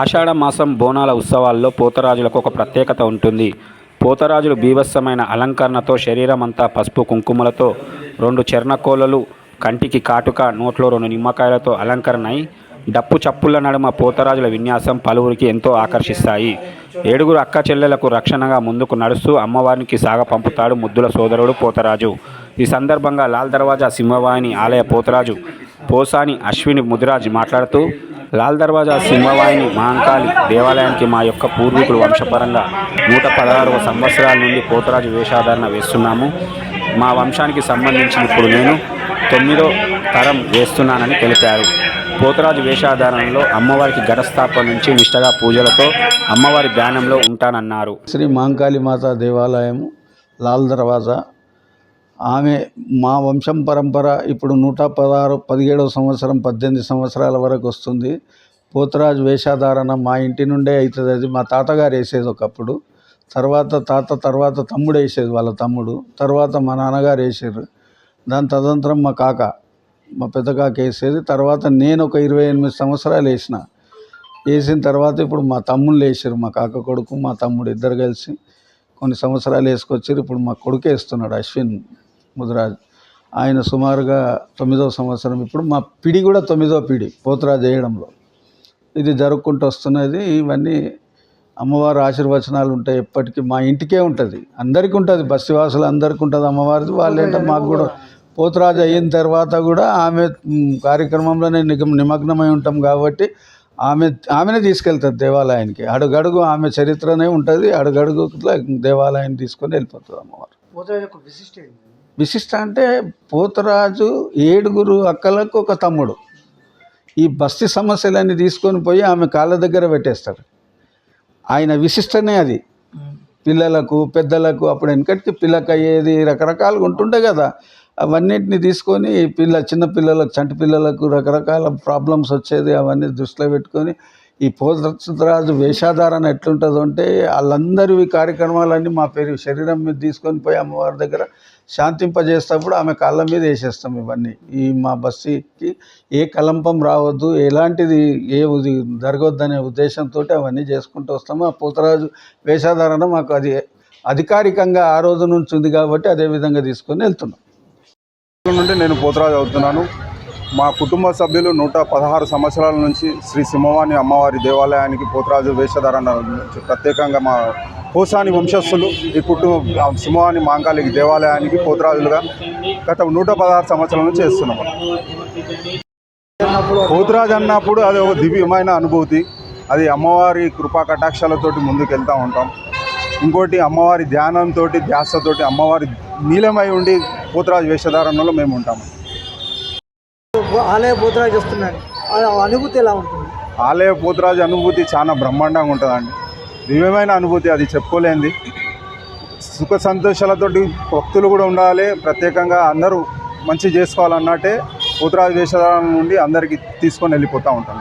ఆషాఢ మాసం బోనాల ఉత్సవాల్లో పోతరాజులకు ఒక ప్రత్యేకత ఉంటుంది. పోతరాజులు బీభత్సమైన అలంకరణతో శరీరమంతా పసుపు కుంకుమలతో రెండు చెర్నకోలలు కంటికి కాటుక నోట్లో రెండు నిమ్మకాయలతో అలంకరణ అయి డప్పు చప్పుల నడుమ పోతరాజుల విన్యాసం పలువురికి ఎంతో ఆకర్షిస్తాయి. ఏడుగురు అక్క చెల్లెలకు రక్షణగా ముందుకు నడుస్తూ అమ్మవారికి సాగ పంపుతాడు ముద్దుల సోదరుడు పోతరాజు. ఈ సందర్భంగా లాల్ దర్వాజా సింహవాహిని ఆలయ పోతరాజు పోసాని అశ్విని ముదిరాజ్ మాట్లాడుతూ లాల్ దర్వాజా సింహవాహిని మహంకాళి దేవాలయానికి మా యొక్క పూర్వీకులు వంశపరంగా నూట పదహారవ సంవత్సరాల నుండి పోతరాజు వేషాధారణ వేస్తున్నాము. మా వంశానికి సంబంధించిన ఇప్పుడు నేను తొమ్మిదో తరం వేస్తున్నానని తెలిపారు. పోతరాజు వేషాధారణలో అమ్మవారికి ఘటస్థాపన నుంచి నిష్టగా పూజలతో అమ్మవారి ధ్యానంలో ఉంటానన్నారు. శ్రీ మహంకాళి మాత దేవాలయము లాల్ దర్వాజా ఆమె మా వంశం పరంపర ఇప్పుడు నూట పదహారు పదిహేడవ సంవత్సరం పద్దెనిమిది సంవత్సరాల వరకు వస్తుంది. పోతరాజు వేషధారణ మా ఇంటి నుండే అవుతుంది. అది మా తాతగారు వేసేది ఒకప్పుడు. తర్వాత తాత తర్వాత తమ్ముడు వేసేది వాళ్ళ తమ్ముడు. తర్వాత మా నాన్నగారు వేసారు దాని తదనంతరం మా కాక మా పెద్ద కాక వేసేది. తర్వాత నేను ఒక ఇరవై ఎనిమిది సంవత్సరాలు వేసిన. వేసిన తర్వాత ఇప్పుడు మా తమ్ముళ్ళు వేసారు మా కాక కొడుకు మా తమ్ముడు ఇద్దరు కలిసి కొన్ని సంవత్సరాలు వేసుకొచ్చారు ఇప్పుడు మా కొడుకు వేస్తున్నాడు అశ్విన్. ముదిరాజ్. ఆయన సుమారుగా తొమ్మిదవ సంవత్సరం. ఇప్పుడు మా పిడి కూడా తొమ్మిదో పిడి పోతురాజు చేయడంలో ఇది జరుపుకుంటూ వస్తున్నది ఇవన్నీ అమ్మవారు ఆశీర్వచనాలు ఉంటాయి ఎప్పటికీ. మా ఇంటికే ఉంటుంది అందరికీ ఉంటుంది బస్సివాసులు అందరికీ ఉంటుంది అమ్మవారిది. వాళ్ళు మాకు కూడా పోతురాజు అయిన తర్వాత కూడా ఆమె కార్యక్రమంలోనే నిమగ్నమై ఉంటాం కాబట్టి ఆమె ఆమెనే తీసుకెళ్తుంది దేవాలయానికి. అడుగడుగు ఆమె చరిత్రనే ఉంటుంది అడుగడుగు దేవాలయాన్ని తీసుకొని వెళ్ళిపోతుంది అమ్మవారు. పోతరాజు విశిష్ట విశిష్ట అంటే పోతరాజు ఏడుగురు అక్కలకు ఒక తమ్ముడు. ఈ బస్తీ సమస్యలన్నీ తీసుకొని పోయి ఆమె కాళ్ళ దగ్గర పెట్టేస్తారు ఆయన విశిష్టనే అది. పిల్లలకు పెద్దలకు అప్పుడు వెనకటికి పిల్లకి అయ్యేది రకరకాలుగా ఉంటుండే కదా. అవన్నిటిని తీసుకొని పిల్ల చిన్న పిల్లలకు చంటి పిల్లలకు రకరకాల ప్రాబ్లమ్స్ వచ్చేది అవన్నీ దృష్టిలో పెట్టుకొని ఈ పోతరాజు వేషాధారణ ఎట్లుంటుందో అంటే వాళ్ళందరివి కార్యక్రమాలన్నీ మా పేరు శరీరం మీద తీసుకొని పోయి అమ్మవారి దగ్గర శాంతింపజేసేటప్పుడు ఆమె కాళ్ళ మీద వేసేస్తాం ఇవన్నీ. ఈ మా బస్సీకి ఏ కలంపం రావద్దు ఎలాంటిది ఏ ఉది జరగొద్దనే ఉద్దేశంతో అవన్నీ చేసుకుంటూ వస్తాము. ఆ పోతరాజు వేషాధారణ మాకు అది అధికారికంగా ఆ రోజు నుంచి ఉంది కాబట్టి అదే విధంగా తీసుకొని వెళ్తున్నాం. నుండి నేను పోతరాజు అవుతున్నాను. మా కుటుంబ సభ్యులు నూట పదహారు సంవత్సరాల నుంచి శ్రీ సింహవాణి అమ్మవారి దేవాలయానికి పోతరాజు వేషధారణ ప్రత్యేకంగా మా పోసాని వంశస్థులు ఈ కుటుంబ సింహవాణి మాంకాళికి దేవాలయానికి పోతరాజులుగా గత నూట పదహారు సంవత్సరాల నుంచి చేస్తున్నాము పోతురాజు అన్నప్పుడు అది ఒక దివ్యమైన అనుభూతి. అది అమ్మవారి కృపా కటాక్షాలతోటి ముందుకు వెళ్తూ ఉంటాం. ఇంకోటి అమ్మవారి ధ్యానంతో ధ్యాసతోటి అమ్మవారి నీలమై ఉండి పోతురాజు వేషధారణలో మేము ఉంటాము ఆలయ పోతరాజు వస్తున్నాడు అనుభూతి ఎలా ఉంటుంది? ఆలయ పోతురాజు అనుభూతి చాలా బ్రహ్మాండంగా ఉంటుందండి. దివ్యమైన అనుభూతి అది చెప్పుకోలేంది. సుఖ సంతోషాలతోటి భక్తులు కూడా ఉండాలి. ప్రత్యేకంగా అందరూ మంచి చేసుకోవాలన్నట్టే పోతురాజు వేషధారణ నుండి అందరికీ తీసుకొని వెళ్ళిపోతూ ఉంటాం.